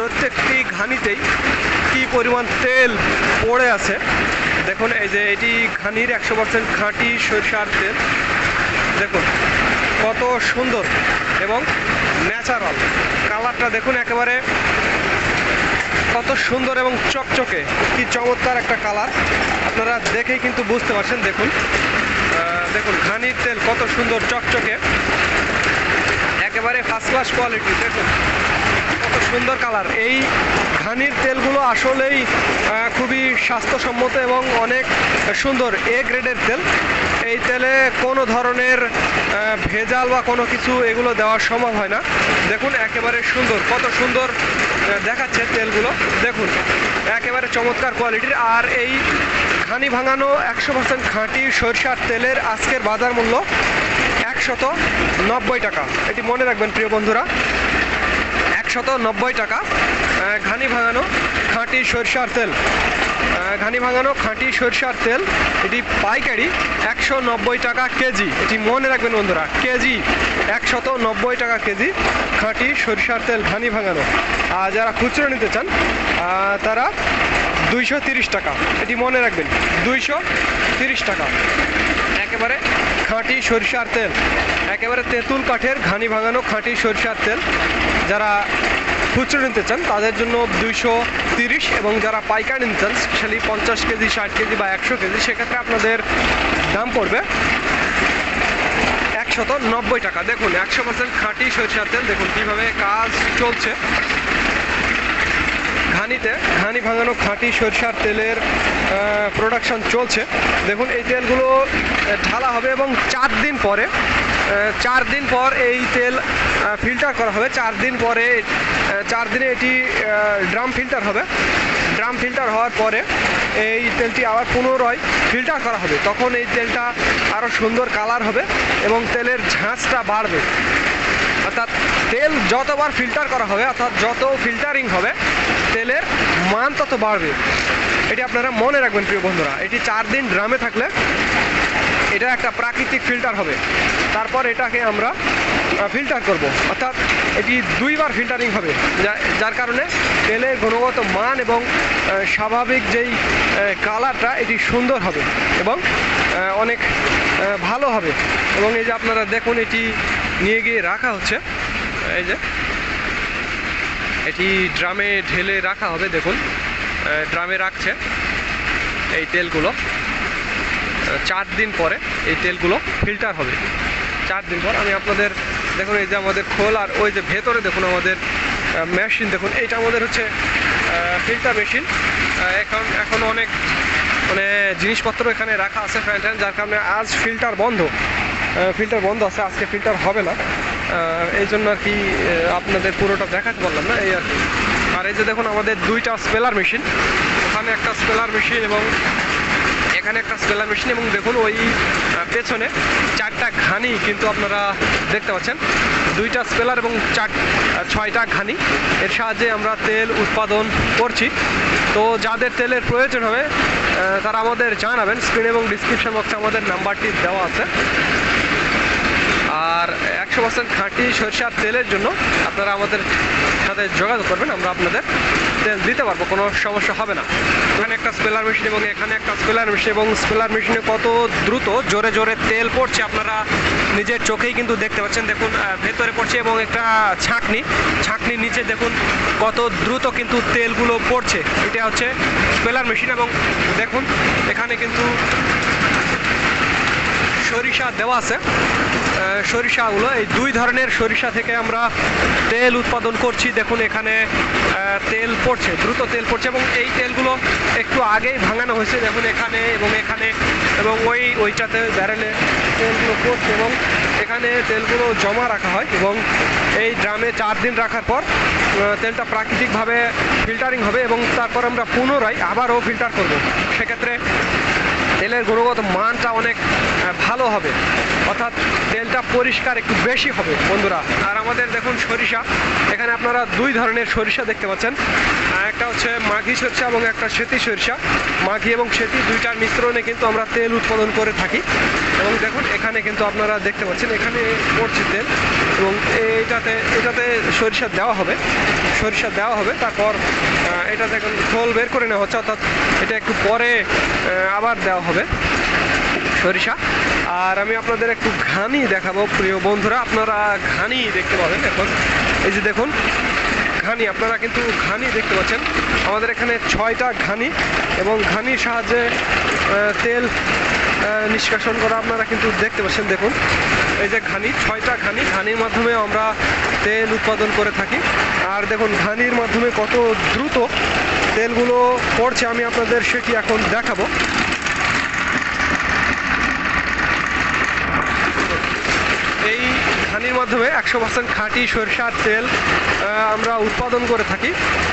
প্রত্যেকটি ঘানিতেই কি পরিমাণ তেল পড়ে আছে। দেখুন, এই যে এটি ঘানির একশো পার্সেন্ট খাঁটি সরিষার তেল। দেখুন, কত সুন্দর এবং ন্যাচারাল। কালারটা দেখুন একেবারে কত সুন্দর এবং চকচকে। কি চমৎকার একটা কালার। আপনারা দেখেই কিন্তু বুঝতে পারছেন। দেখুন দেখুন, ঘানির তেল কত সুন্দর, চকচকে। একেবারে ফার্স্ট ক্লাস কোয়ালিটি দেখুন। কত সুন্দর কালার এই ঘানির তেলগুলো আসলেই খুবই স্বাস্থ্যসম্মত এবং অনেক সুন্দর এ গ্রেডের তেল। এই তেলে কোনো ধরনের ভেজাল বা কোনো কিছু এগুলো দেওয়া সম্ভব হয় না। দেখুন, একেবারে সুন্দর, কত সুন্দর দেখাচ্ছে তেলগুলো। দেখুন, একেবারে চমৎকার কোয়ালিটির আর এই ঘানি ভাঙানো একশো পার্সেন্ট খাঁটি সরষার তেলের আজকের বাজার মূল্য একশত নব্বই টাকা। এটি মনে রাখবেন, প্রিয় বন্ধুরা। একশত নব্বই টাকা। ঘানি ভাঙানো খাঁটি সরষার তেল। ঘানি ভাঙানো খাঁটি সরষার তেল। এটি পাইকারি একশো নব্বই টাকা কেজি। এটি মনে রাখবেন বন্ধুরা, কেজি। একশত নব্বই টাকা কেজি খাঁটি সরিষার তেল ঘানি ভাঙানো। আর যারা খুচরো নিতে চান তারা দুইশো টাকা। এটি মনে রাখবেন, দুইশো টাকা। একেবারে খাঁটি সরিষার তেল, একেবারে তেঁতুল কাঠের ঘানি ভাঙানো খাঁটি সরিষার তেল। যারা খুচরো নিতে চান, তাদের জন্য দুইশো তিরিশ এবং যারা পাইকারি নিতে চান, স্পেশালি পঞ্চাশ কেজি, ষাট কেজি বা একশো কেজি, সেক্ষেত্রে আপনাদের দাম পড়বে একশত নব্বই টাকা। দেখুন, একশো পার্সেন্ট খাঁটি সরিষার তেল, দেখুন কীভাবে কাজ চলছে। ঘানিতে ঘানি ভাঙানো খাঁটি সরিষার তেলের প্রোডাকশন চলছে। দেখুন, এই তেলগুলো ঢালা হবে এবং চার দিন পরে চার দিন পর এই তেল ফিল্টার করা হবে। চার দিন পরে চার দিনে এটি ড্রাম ফিল্টার হবে। ড্রাম ফিল্টার হওয়ার পরে এই তেলটি আবার পুনরায় ফিল্টার করা হবে। তখন এই তেলটা আরও সুন্দর কালার হবে এবং তেলের ঝাঁঝটা বাড়বে। তেল যতবার ফিল্টার করা হবে, অর্থাৎ যত ফিল্টারিং হবে, তেলের মান তত বাড়বে। এটি আপনারা মনে রাখবেন, প্রিয় বন্ধুরা। এটি চার দিন ড্রামে থাকলে এটা একটা প্রাকৃতিক ফিল্টার হবে। তারপর এটাকে আমরা ফিল্টার করব। অর্থাৎ এটি দুইবার ফিল্টারিং হবে যার কারণে তেলের গুণগত মান এবং স্বাভাবিক যেই কালারটা এটি সুন্দর হবে এবং অনেক ভালো হবে। এবং এই যে আপনারা দেখুন, এটি নিয়ে গিয়ে রাখা হচ্ছে। এই যে। এটি ড্রামে ঢেলে রাখা হবে, দেখুন। ড্রামে রাখছে এই তেলগুলো। চার দিন পরে এই তেলগুলো ফিল্টার হবে। চার দিন পর আমি আপনাদের, দেখুন, এই যে আমাদের খোল আর ওই যে ভেতরে দেখুন আমাদের মেশিন, দেখুন, এইটা আমাদের হচ্ছে ফিল্টার মেশিন। এখন এখন অনেক মানে জিনিসপত্র এখানে রাখা আছে, ফ্যান যার কারণে আজ ফিল্টার বন্ধ। ফিল্টার বন্ধ আছে, আজকে ফিল্টার হবে না। এই জন্য আর কি আপনাদের পুরোটা দেখাতে পারলাম না, এই আর কি। আর এই যে দেখুন, আমাদের দুইটা স্পেলার মেশিন ওখানে একটা স্পেলার মেশিন এবং এখানে একটা স্পেলার মেশিন এবং দেখুন, ওই পেছনে চারটা ঘানি কিন্তু আপনারা দেখতে পাচ্ছেন। দুইটা স্পেলার এবং চার ছয়টা ঘানি। এর সাহায্যে আমরা তেল উৎপাদন করছি। তো যাদের তেলের প্রয়োজন হবে তারা আমাদের জানাবেন। স্ক্রিন এবং ডিসক্রিপশন বক্সে আমাদের নাম্বারটি দেওয়া আছে। আর একশো পার্সেন্ট খাঁটি সরিষার তেলের জন্য আপনারা আমাদের সাথে যোগাযোগ করবেন, আমরা আপনাদের তেল দিতে পারব, কোনো সমস্যা হবে না। এখানে একটা স্পেলার মেশিন এবং এখানে একটা স্পেলার মেশিন এবং স্পেলার মেশিনে কত দ্রুত জোরে জোরে তেল পড়ছে আপনারা নিজের চোখেই কিন্তু দেখতে পাচ্ছেন। দেখুন ভেতরে পড়ছে এবং একটা ছাঁকনি, ছাঁকনির নিচে দেখুন কত দ্রুত কিন্তু তেলগুলো পড়ছে। এটা হচ্ছে স্পেলার মেশিন এবং দেখুন, এখানে কিন্তু সরিষা দেওয়া আছে। সরিষাগুলো, এই দুই ধরনের সরিষা থেকে আমরা তেল উৎপাদন করছি। দেখুন এখানে তেল পড়ছে, দ্রুত তেল পড়ছে এবং এই তেলগুলো একটু আগেই ভাঙানো হয়েছে। দেখুন এখানে এবং এখানে এবং ওই, ওইটাতে ব্যারেলে তেলগুলো পড়ছে এবং এখানে তেলগুলো জমা রাখা হয় এবং এই ড্রামে চার দিন রাখার পর তেলটা প্রাকৃতিকভাবে ফিল্টারিং হবে এবং তারপর আমরা পুনরায় আবারও ফিল্টার করব। সেক্ষেত্রে তেলের গুণগত মানটা অনেক ভালো হবে। অর্থাৎ তেলটা পরিষ্কার একটু বেশি হবে, বন্ধুরা। আর আমাদের দেখুন সরিষা। এখানে আপনারা দুই ধরনের সরিষা দেখতে পাচ্ছেন। একটা হচ্ছে মাঘি সরিষা এবং একটা সেতি সরিষা। মাঘি এবং সেতি দুইটার মিশ্রণে কিন্তু আমরা তেল উৎপাদন করে থাকি। এবং দেখুন, এখানে কিন্তু আপনারা দেখতে পাচ্ছেন, এখানে পড়ছে তেল। এবং এইটাতে, এটাতে সরিষা দেওয়া হবে। সরিষা দেওয়া হবে। তারপর এটা দেখুন খোল বের করে নেওয়া হচ্ছে। অর্থাৎ এটা একটু পরে আবার দেওয়া হবে। সরিষা। আর আমি আপনাদের একটু ঘানি দেখাবো, প্রিয় বন্ধুরা। আপনারা ঘানি দেখতে পাবেন এখন। এই যে দেখুন, ঘানি। আপনারা কিন্তু ঘানি দেখতে পাচ্ছেন। আমাদের এখানে ছয়টা ঘানি এবং ঘানির সাহায্যে তেল নিষ্কাশন করা আপনারা কিন্তু দেখতে পাচ্ছেন। দেখুন, এই যে ঘানি, ছয়টা ঘানি। ঘানির মাধ্যমে আমরা তেল উৎপাদন করে থাকি। আর দেখুন, ঘানির মাধ্যমে কত দ্রুত তেলগুলো পড়ছে, আমি আপনাদের সেটি এখন দেখাবো এই ঘানির মাধ্যমে একশো পার্সেন্ট খাঁটি সরিষার তেল আমরা উৎপাদন করে থাকি।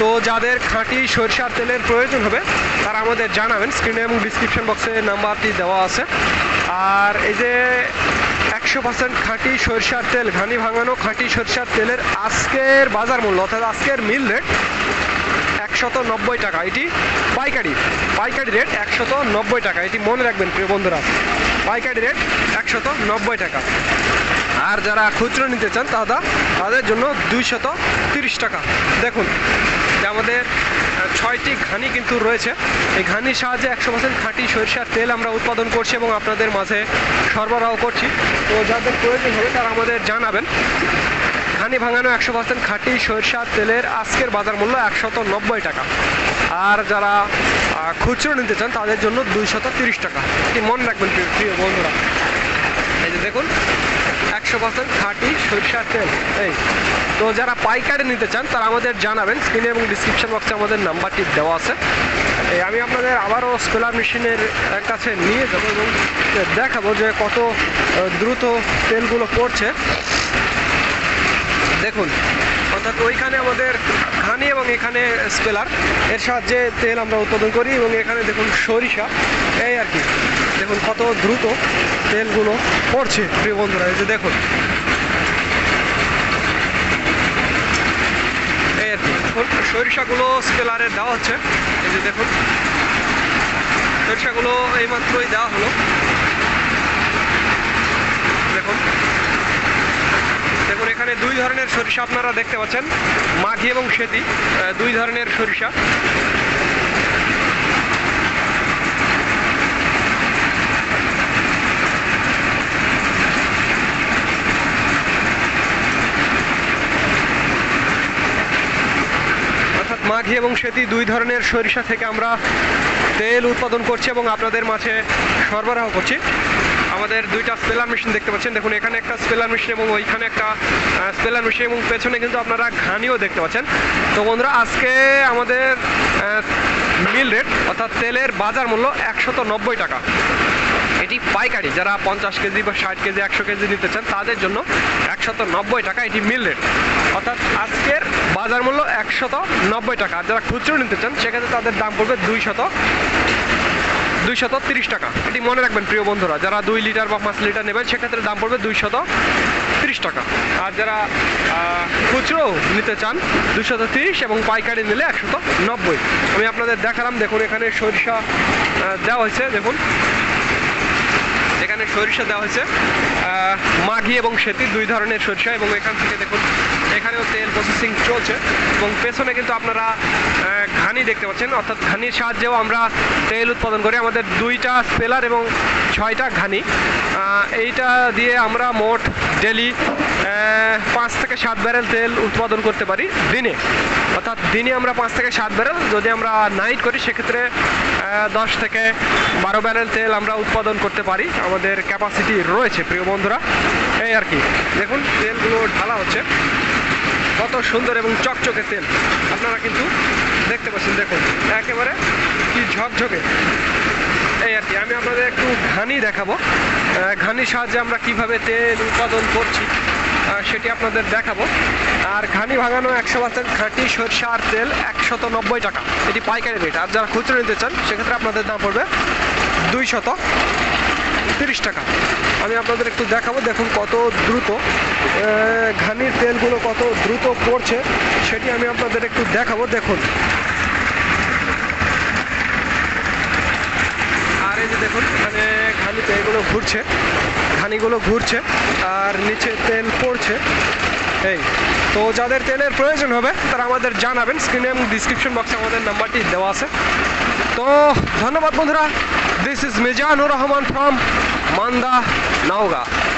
তো যাদের খাঁটি সরিষার তেলের প্রয়োজন হবে, তারা আমাদের জানাবেন। স্ক্রিনে এবং ডিসক্রিপশন বক্সে নাম্বারটি দেওয়া আছে। আর এই যে একশো পার্সেন্ট খাঁটি সরিষার তেল, ঘানি ভাঙানো খাঁটি সরিষার তেলের আজকের বাজার মূল্য, অর্থাৎ আজকের মিল রেট একশত নব্বই টাকা। এটি পাইকারি পাইকারি রেট একশত নব্বই টাকা। এটি মনে রাখবেন প্রিয় বন্ধুরা, পাইকারি রেট একশত নব্বই টাকা। আর যারা খুচরো নিতে চান, তারা তাদের জন্য দুইশত তিরিশ টাকা। দেখুন, যে আমাদের ছয়টি ঘানি কিন্তু রয়েছে। এই ঘানির সাহায্যে একশো পার্সেন্ট খাঁটি সরিষার তেল আমরা উৎপাদন করছি এবং আপনাদের মাঝে সরবরাহ করছি। তো যাদের প্রয়োজন হবে, তারা আমাদের জানাবেন। ঘানি ভাঙানো একশো পার্সেন্ট খাঁটি সরিষার তেলের আজকের বাজার মূল্য একশত নব্বই টাকা। আর যারা খুচরো নিতে চান, তাদের জন্য দুইশত তিরিশ টাকা। এটি মনে রাখবেন প্রিয় বন্ধুরা। এই যে দেখুন একশো পার্সেন্ট খাঁটি সরিষার তেল। এই, তো যারা পাইকারি নিতে চান, তারা আমাদের জানাবেন স্ক্রিনে এবং ডিসক্রিপশন বক্সে আমাদের নাম্বারটি দেওয়া আছে। এই, আমি আপনাদের আবারও স্পেলার মেশিনের কাছে নিয়ে যাব এবং দেখাবো যে কত দ্রুত তেলগুলো পড়ছে। দেখুন, অর্থাৎ ওইখানে আমাদের ঘানি এবং এখানে স্পেলার এর সাহায্যে তেল আমরা উৎপাদন করি এবং এখানে দেখুন সরিষা। এই আর কি। দেখুন কত দ্রুত তেলগুলো পড়ছে, প্রিয় বন্ধুরা, এই যে দেখুন। এই আর কি সরিষাগুলো স্পেলারে দেওয়া হচ্ছে, এই যে দেখুন। সরিষাগুলো এইমাত্রই দেওয়া হলো। দেখুন। দেখুন, এখানে দুই ধরনের সরিষা আপনারা দেখতে পাচ্ছেন মাঘি এবং সেতি দুই ধরনের সরিষা। অর্থাৎ এবং সেতি দুই ধরনের সরিষা থেকে আমরা তেল উৎপাদন করছি এবং আপনাদের মাঝে সরবরাহ করছি। আমাদের দুইটা স্পেলার মেশিন দেখতে পাচ্ছেন। দেখুন, এখানে একটা স্পেলার মেশিন এবং ওইখানে একটা স্পেলার মেশিন এবং পেছনে কিন্তু আপনারা ঘানিও দেখতে পাচ্ছেন। তো বন্ধুরা, আজকে আমাদের মিল রেট অর্থাৎ তেলের বাজার মূল্য একশত নব্বই টাকা। এটি পাইকারি, যারা পঞ্চাশ কেজি বা ষাট কেজি, একশো কেজি নিতে চান, তাদের জন্য একশত নব্বই টাকা এটি মিল রেট। অর্থাৎ আজকের বাজার মূল্য একশত নব্বই টাকা। যারা খুচরো নিতে চান, সেক্ষেত্রে তাদের দাম পড়বে দুইশত দুইশত তিরিশ টাকা। এটি মনে রাখবেন, প্রিয় বন্ধুরা, যারা দুই লিটার বা পাঁচ লিটার নেবেন, সেক্ষেত্রে দাম পড়বে দুইশত তিরিশ টাকা। আর যারা খুচরো নিতে চান দুশত তিরিশ এবং পাইকারি নিলে একশত নব্বই। আমি আপনাদের দেখালাম, দেখুন, এখানে সরিষা দেওয়া হয়েছে, দেখুন। এখানে সরিষা দেওয়া হয়েছে। মাঘি এবং সেতি, দুই ধরনের সরিষা, এবং এখান থেকে দেখুন এখানেও তেল প্রসেসিং চলছে এবং পেছনে কিন্তু আপনারা ঘানি দেখতে পাচ্ছেন। অর্থাৎ ঘানির সাহায্যেও আমরা তেল উৎপাদন করি। আমাদের দুইটা স্পেলার এবং ছয়টা ঘানি। এইটা দিয়ে আমরা মোট ডেলি পাঁচ থেকে সাত ব্যারেল তেল উৎপাদন করতে পারি দিনে। অর্থাৎ দিনে আমরা পাঁচ থেকে সাত ব্যারেল, যদি আমরা নাইট করি, সেক্ষেত্রে দশ থেকে বারো ব্যারেল তেল আমরা উৎপাদন করতে পারি। আমাদের ক্যাপাসিটি রয়েছে, প্রিয় বন্ধুরা। এই আর কি। দেখুন, তেলগুলো ঢালা হচ্ছে। কত সুন্দর এবং চকচকে তেল। আপনারা কিন্তু দেখতে পাচ্ছেন, দেখুন, একেবারে কি ঝকঝকে। এই আর কি, আমি আপনাদের একটু ঘানি দেখাবো। ঘানির সাহায্যে আমরা কীভাবে তেল উৎপাদন করছি সেটি আপনাদের দেখাবো। আর ঘানি ভাঙানো একশো পার্সেন্ট খাঁটি সরষার তেল একশত নব্বই টাকা। এটি পাইকারি রেট। আর যারা খুচরো নিতে চান, সেক্ষেত্রে আপনাদের দাম পড়বে দুইশত। তিরিশ টাকা। আমি আপনাদের একটু দেখাবো, দেখুন কত দ্রুত ঘানির তেলগুলো কত দ্রুত পড়ছে, সেটি আমি আপনাদের একটু দেখাবো, দেখুন। আর এই যে দেখুন, এখানে ঘানিতে তেলগুলো ঘুরছে, ঘানিগুলো ঘুরছে, আর নিচে তেল পড়ছে। এই, তো যাদের তেলের প্রয়োজন হবে, তারা আমাদের জানাবেন, স্ক্রিনে এবং ডিসক্রিপশন বক্সে আমাদের নাম্বারটি দেওয়া আছে। তো ধন্যবাদ বন্ধুরা। This is Mizanur Rahman from Manda, Nauga.